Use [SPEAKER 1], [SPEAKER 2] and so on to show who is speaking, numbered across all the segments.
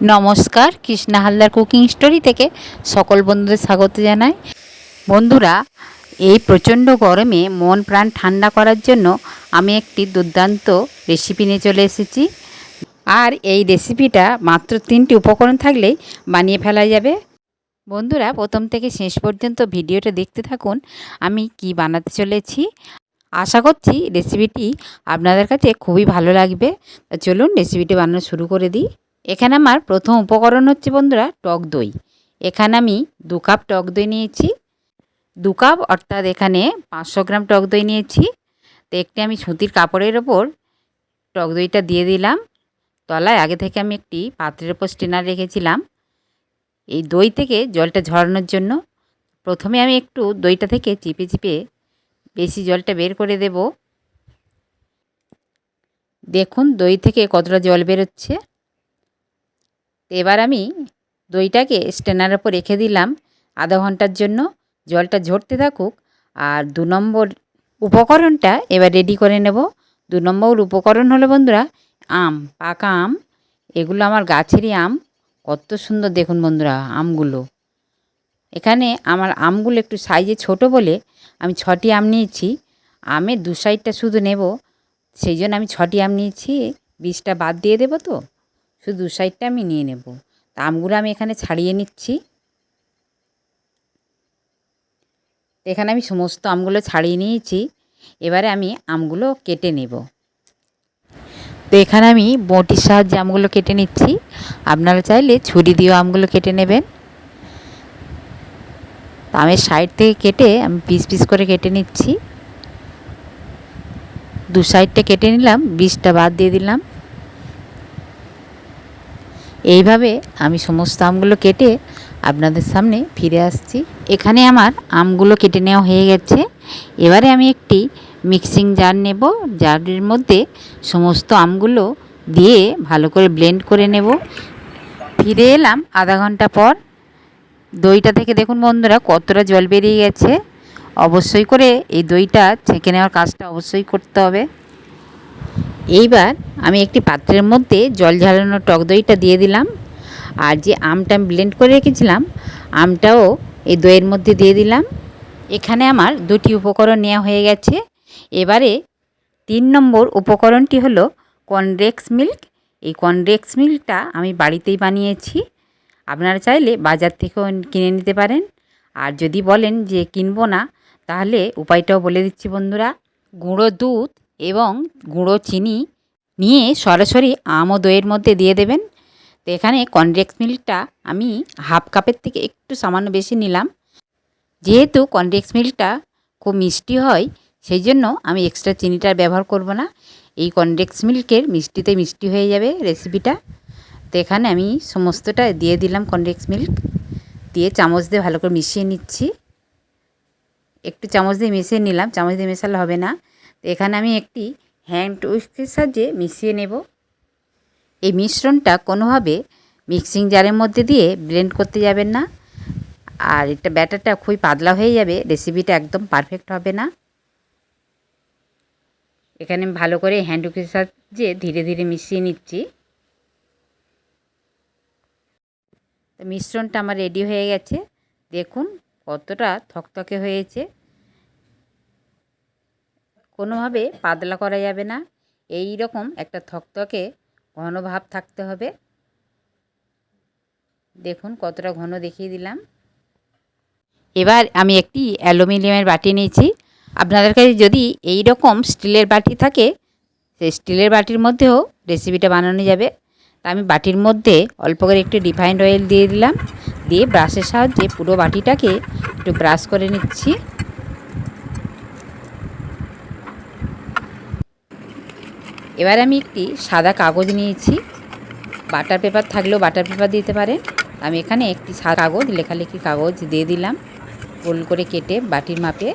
[SPEAKER 1] নমস্কার, Krishna Haldar cooking story থেকে সকল বন্ধুদের স্বাগত জানাই। বন্ধুরা, এই প্রচণ্ড গরমে মন প্রাণ ঠান্ডা করার জন্য আমি একটি দুর্দান্ত রেসিপি নিয়ে চলে এসেছি। আর এই রেসিপিটা মাত্র তিনটি উপকরণ থাকলেই বানিয়ে ফেলা যাবে। বন্ধুরা, প্রথম থেকে শেষ পর্যন্ত ভিডিওটা দেখতে থাকুন, আমি কি বানাতে চলেছি। আশা করছি রেসিপিটি আপনাদের কাছে খুবই ভালো লাগবে। চলুন রেসিপিটি বানানো শুরু করে দিই। এখানে আমার প্রথম উপকরণ হচ্ছে বন্ধুরা টক দই। এখানে আমি দু কাপ টক দই নিয়েছি। দু কাপ অর্থাৎ এখানে পাঁচশো গ্রাম টক দই নিয়েছি। তো একটি আমি সুতির কাপড়ের ওপর টক দইটা দিয়ে দিলাম। তলায় আগে থেকে আমি একটি পাত্রের ওপর স্টেনার রেখেছিলাম। এই দই থেকে জলটা ঝরানোর জন্য প্রথমে আমি একটু দইটা থেকে চিপে চিপে বেশি জলটা বের করে দেব। দেখুন দই থেকে কতটা জল বেরোচ্ছে। এবার আমি দইটাকে স্টেনার ওপর রেখে দিলাম আধা ঘণ্টার জন্য। জলটা ঝরতে থাকুক আর দু নম্বর উপকরণটা এবার রেডি করে নেব। দু নম্বর উপকরণ হলো বন্ধুরা আম, পাকা আম। এগুলো আমার গাছেরই আম। কত সুন্দর দেখুন বন্ধুরা আমগুলো। এখানে আমার আমগুলো একটু সাইজে ছোট বলে আমি ছটি আম নিয়েছি। আমের দু সাইডটা শুধু নেব। সেই জন্য আমি ছটি আম নিয়েছি। বীজটা বাদ দিয়ে দেবো তো। শুধু দু সাইডটা আমি নিয়ে নেব। তা আমগুলো আমি এখানে ছাড়িয়ে নিচ্ছি। এখানে আমি সমস্ত আমগুলো ছাড়িয়ে নিয়েছি। এবারে আমি আমগুলো কেটে নেব। তো এখানে আমি বটির সাহায্যে আমগুলো কেটে নিচ্ছি। আপনারা চাইলে ছুরি দিয়েও আমগুলো কেটে নেবেন। আমের সাইড থেকে কেটে আমি পিস পিস করে কেটে নিচ্ছি। দু সাইডটা কেটে নিলাম বীজটা বাদ দিয়ে দিলাম। এইভাবে আমি সমস্ত আমগুলো কেটে আপনাদের সামনে ফিরে আসছি। এখানে আমার আমগুলো কেটে নেওয়া হয়ে গেছে। এবারে আমি একটি মিক্সিং জার নেব। জারের মধ্যে সমস্ত আমগুলো দিয়ে ভালো করে ব্লেন্ড করে নেব। ফিরে এলাম আধা ঘণ্টা পর। দইটা থেকে দেখুন বন্ধুরা, কতটা জল বেরিয়ে গেছে। অবশ্যই করে এই দইটা ছেঁকে নেওয়ার কাজটা অবশ্যই করতে হবে। এইবার আমি একটি পাত্রের মধ্যে জল ঝালানো টক দইটা দিয়ে দিলাম। আর যে আমটা আমি ব্লেন্ড করে রেখেছিলাম, আমটাও এই দইয়ের মধ্যে দিয়ে দিলাম। এখানে আমার দুটি উপকরণ নেওয়া হয়ে গেছে। এবারে তিন নম্বর উপকরণটি হলো কনডেক্স মিল্ক। এই কনডেক্স মিল্কটা আমি বাড়িতেই বানিয়েছি। আপনারা চাইলে বাজার থেকেও কিনে নিতে পারেন। আর যদি বলেন যে কিনবো না, তাহলে উপায়টাও বলে দিচ্ছি বন্ধুরা। গুঁড়ো দুধ এবং গুঁড়ো চিনি নিয়ে সরাসরি আম ও দইয়ের মধ্যে দিয়ে দেবেন। তো এখানে কনডেক্স মিল্কটা আমি হাফ কাপের থেকে একটু সামান্য বেশি নিলাম। যেহেতু কনডেক্স মিল্কটা খুব মিষ্টি হয়, সেই জন্য আমি এক্সট্রা চিনিটার ব্যবহার করব না। এই কনডেক্স মিল্কের মিষ্টিতে মিষ্টি হয়ে যাবে রেসিপিটা। তো এখানে আমি সমস্তটা দিয়ে দিলাম কনডেক্স মিল্ক। দিয়ে চামচ দিয়ে ভালো করে মিশিয়ে নিচ্ছি। একটু চামচ দিয়ে মিশিয়ে নিলাম, চামচ দিয়ে মেশালে হবে না। এখানে আমি একটি হ্যান্ড উইস্কের সাহায্যে মিশিয়ে নেব। এই মিশ্রণটা কোনোভাবে মিক্সিং জারের মধ্যে দিয়ে ব্লেন্ড করতে যাবেন না। আর এটা ব্যাটারটা খুবই পাতলা হয়ে যাবে, রেসিপিটা একদম পারফেক্ট হবে না। এখানে ভালো করে হ্যান্ড উইস্কের সাহায্যে ধীরে ধীরে মিশিয়ে নিচ্ছি। মিশ্রণটা আমার রেডি হয়ে গেছে। দেখুন কতটা থকথকে হয়েছে। কোনোভাবে পাতলা করা যাবে না। এই রকম একটা থকথকে ঘন ভাব থাকতে হবে। দেখুন কতটা ঘন দেখিয়ে দিলাম। এবার আমি একটি অ্যালুমিনিয়ামের বাটি নিয়েছি। আপনাদের কাছে যদি এই রকম স্টিলের বাটি থাকে, সেই স্টিলের বাটির মধ্যেও রেসিপিটা বানানো যাবে। তা আমি বাটির মধ্যে অল্প করে একটু রিফাইন্ড অয়েল দিয়ে দিলাম। দিয়ে ব্রাশের সাহায্যে পুরো বাটিটাকে একটু ব্রাশ করে নিচ্ছি। এবার আমি একটি সাদা কাগজ নিয়েছি। বাটার পেপার থাকলেও বাটার পেপার দিতে পারেন আমি এখানে একটি সাদা কাগজ, লেখালেখি কাগজ দিয়ে দিলাম। গোল করে কেটে বাটির মাপে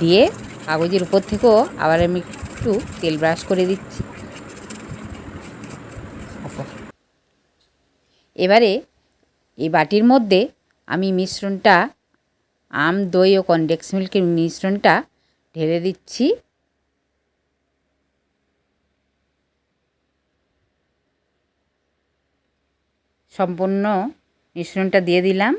[SPEAKER 1] দিয়ে কাগজের উপর থেকেও আবার আমি একটু তেল ব্রাশ করে দিচ্ছি। এবারে এই বাটির মধ্যে আমি মিশ্রণটা, আম, দই ও কনডেক্স মিল্কের মিশ্রণটা ঢেলে দিচ্ছি। সম্পূর্ণ মিশ্রণটা দিয়ে দিলাম।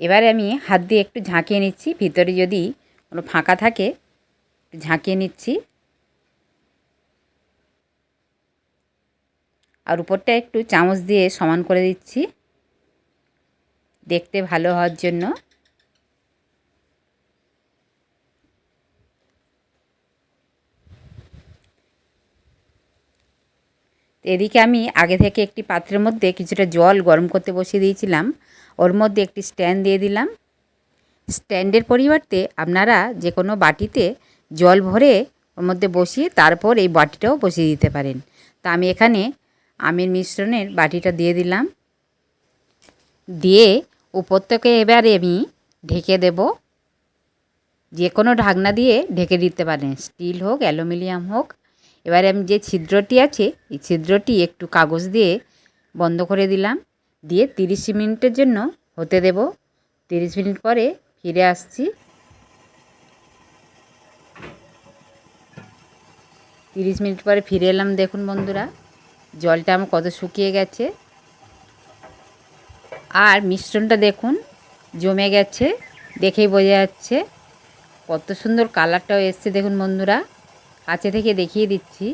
[SPEAKER 1] এবারে আমি হাত দিয়ে একটু ঝাঁকিয়ে নিচ্ছি, ভিতরে যদি কোনো ফাঁকা থাকে, একটু ঝাঁকিয়ে নিচ্ছি। আর উপরটা একটু চামচ দিয়ে সমান করে দিচ্ছি। দেখতে ভালো হওয়ার জন্য। এদিকে আমি আগে থেকে একটি পাত্রের মধ্যে কিছুটা জল গরম করতে বসিয়ে দিয়েছিলাম। ওর মধ্যে একটি স্ট্যান্ড দিয়ে দিলাম। স্ট্যান্ডের পরিবর্তে আপনারা যে কোনো বাটিতে জল ভরে ওর মধ্যে বসিয়ে তারপর এই বাটিটাও বসিয়ে দিতে পারেন। তা আমি এখানে আমের মিশ্রণের বাটিটা দিয়ে দিলাম। দিয়ে উপর থেকে এবারে আমি ঢেকে দেব। যে কোনো ঢাকনা দিয়ে ঢেকে দিতে পারেন। স্টিল হোক, অ্যালুমিনিয়াম হোক এবারে আমি যে ছিদ্রটি আছে, এই ছিদ্রটি একটু কাগজ দিয়ে বন্ধ করে দিলাম। দিয়ে তিরিশ মিনিটের জন্য হতে দেব। তিরিশ মিনিট পরে ফিরে আসছি। তিরিশ মিনিট পরে ফিরে এলাম, দেখুন বন্ধুরা, জলটা আমার কত শুকিয়ে গেছে। আর মিশ্রণটা দেখুন, জমে গেছে, দেখেই বোঝা যাচ্ছে। কত সুন্দর কালারটাও এসছে, দেখুন বন্ধুরা। কাছে থেকে দেখিয়ে দিচ্ছি।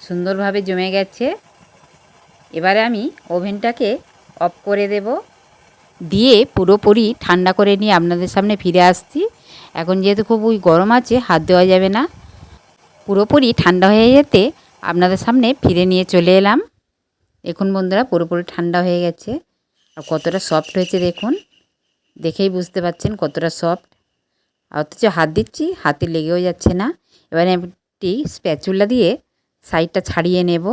[SPEAKER 1] সুন্দরভাবে জমে গেছে। এবারে আমি ওভেনটাকে অফ করে দেব। দিয়ে পুরোপুরি ঠান্ডা করে নিয়ে আপনাদের সামনে ফিরে আসছি। এখন যেহেতু খুব ওই গরম আছে, হাত দেওয়া যাবে না। পুরোপুরি ঠান্ডা হয়ে যেতে আপনাদের সামনে ফিরে নিয়ে চলে এলাম। এখন বন্ধুরা, পুরোপুরি ঠান্ডা হয়ে গেছে। আর কতটা সফট হয়েছে দেখুন। দেখেই বুঝতে পাচ্ছেন কতটা সফট অথচ হাত দিচ্ছি, হাতে লেগেও যাচ্ছে না। এবারে আমি একটি স্প্যাচুলা দিয়ে সাইডটা ছাড়িয়ে নেব।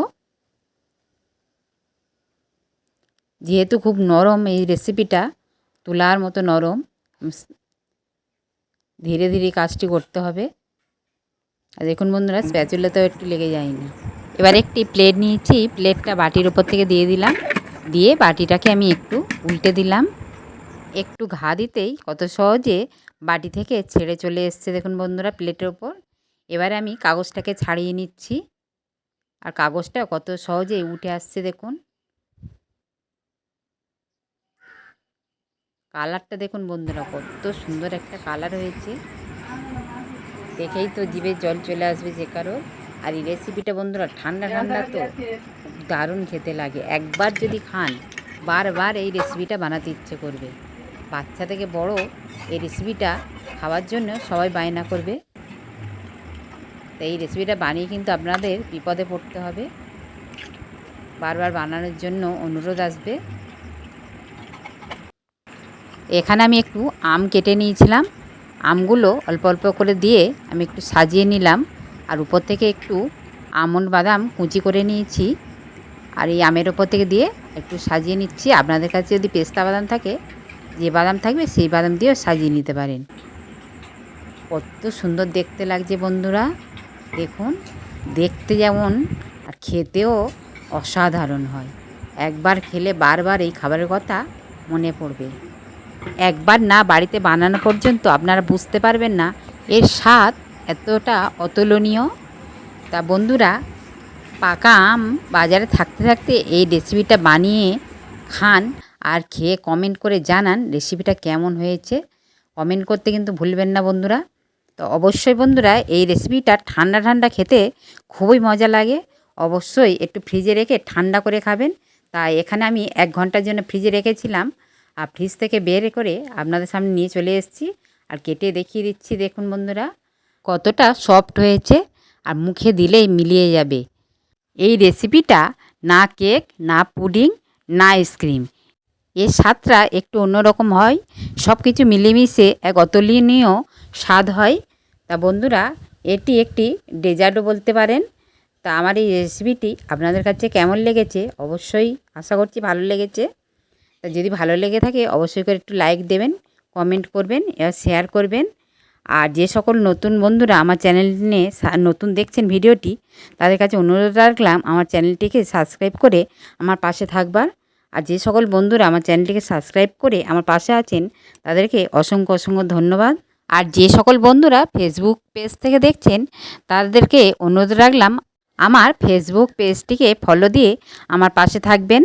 [SPEAKER 1] যেহেতু খুব নরম এই রেসিপিটা তুলার মতো নরম ধীরে ধীরে কাজটি করতে হবে। আর দেখুন বন্ধুরা, স্প্যাচুলাতেও একটু লেগে যায়নি। এবার একটি প্লেট নিয়েছি প্লেটটা বাটির উপর থেকে দিয়ে দিলাম। দিয়ে বাটিটাকে আমি একটু উল্টে দিলাম। একটু ঘা দিতেই কত সহজে বাটি থেকে ছেড়ে চলে এসছে দেখুন বন্ধুরা প্লেটের ওপর। এবারে আমি কাগজটাকে ছাড়িয়ে নিচ্ছি। আর কাগজটা কত সহজে উঠে আসছে দেখুন। কালারটা দেখুন বন্ধুরা কত সুন্দর একটা কালার হয়েছে। দেখেই তো জিভে জল চলে আসবে যে কারও আর এই রেসিপিটা বন্ধুরা ঠান্ডা ঠান্ডা তো দারুণ খেতে লাগে। একবার যদি খান, বারবার এই রেসিপিটা বানাতে ইচ্ছে করবে। বাচ্চা থেকে বড় এই রেসিপিটা খাওয়ার জন্য সবাই বায়না করবে। তো এই রেসিপিটা বানিয়ে কিন্তু আপনাদের বিপদে পড়তে হবে। বারবার বানানোর জন্য অনুরোধ আসবে। এখানে আমি একটু আম কেটে নিয়েছিলাম। আমগুলো অল্প অল্প করে দিয়ে আমি একটু সাজিয়ে নিলাম। আর উপর থেকে একটু আমন্ড বাদাম কুচি করে নিয়েছি। আর এই আমের ওপর থেকে দিয়ে একটু সাজিয়ে নিচ্ছি। আপনাদের কাছে যদি পেস্তা বাদাম থাকে যে বাদাম থাকবে সেই বাদাম দিয়েও সাজিয়ে নিতে পারেন। কত সুন্দর দেখতে লাগছে বন্ধুরা। দেখুন, দেখতে যেমন আর খেতেও অসাধারণ হয়। একবার খেলে বারবার এই খাবারের কথা মনে পড়বে। একবার না বাড়িতে বানানো পর্যন্ত আপনারা বুঝতে পারবেন না এর স্বাদ এতটা অতুলনীয়। তা বন্ধুরা, পাকা আম বাজারে থাকতে থাকতে এই রেসিপিটা বানিয়ে খান। আর খেয়ে কমেন্ট করে জানান রেসিপিটা কেমন হয়েছে। কমেন্ট করতে কিন্তু ভুলবেন না বন্ধুরা। তো অবশ্যই বন্ধুরা এই রেসিপিটা ঠান্ডা ঠান্ডা খেতে খুবই মজা লাগে। অবশ্যই একটু ফ্রিজে রেখে ঠান্ডা করে খাবেন। তাই এখানে আমি এক ঘণ্টার জন্য ফ্রিজে রেখেছিলাম। আর ফ্রিজ থেকে বের করে আপনাদের সামনে নিয়ে চলে এসেছি। আর কেটে দেখিয়ে দিচ্ছি, দেখুন বন্ধুরা, কতটা সফট হয়েছে। আর মুখে দিলেই মিলিয়ে যাবে। এই রেসিপিটা না কেক না পুডিং না আইসক্রিম এর স্বাদটা একটু অন্যরকম হয়। সব কিছু মিলেমিশে এক অতুলনীয় স্বাদ হয়। তা বন্ধুরা, এটি একটি ডেজার্টও বলতে পারেন। তা আমার এই রেসিপিটি আপনাদের কাছে কেমন লেগেছে? অবশ্যই আশা করছি ভালো লেগেছে। তা যদি ভালো লেগে থাকে, অবশ্যই করে একটু লাইক দেবেন, কমেন্ট করবেন এবার শেয়ার করবেন। আর যে সকল নতুন বন্ধুরা আমার চ্যানেল নিয়ে নতুন দেখছেন ভিডিওটি, তাদের কাছে অনুরোধ রাখলাম আমার চ্যানেলটিকে সাবস্ক্রাইব করে আমার পাশে থাকবার। আর যে সকল বন্ধুরা আমার চ্যানেলটিকে সাবস্ক্রাইব করে আমার পাশে আছেন, তাদেরকে অসংখ্য অসংখ্য ধন্যবাদ। আর যে সকল বন্ধুরা ফেসবুক পেজ থেকে দেখছেন, তাদেরকে অনুরোধ রাখলাম, আমার ফেসবুক পেজটিকে ফলো দিয়ে আমার পাশে থাকবেন।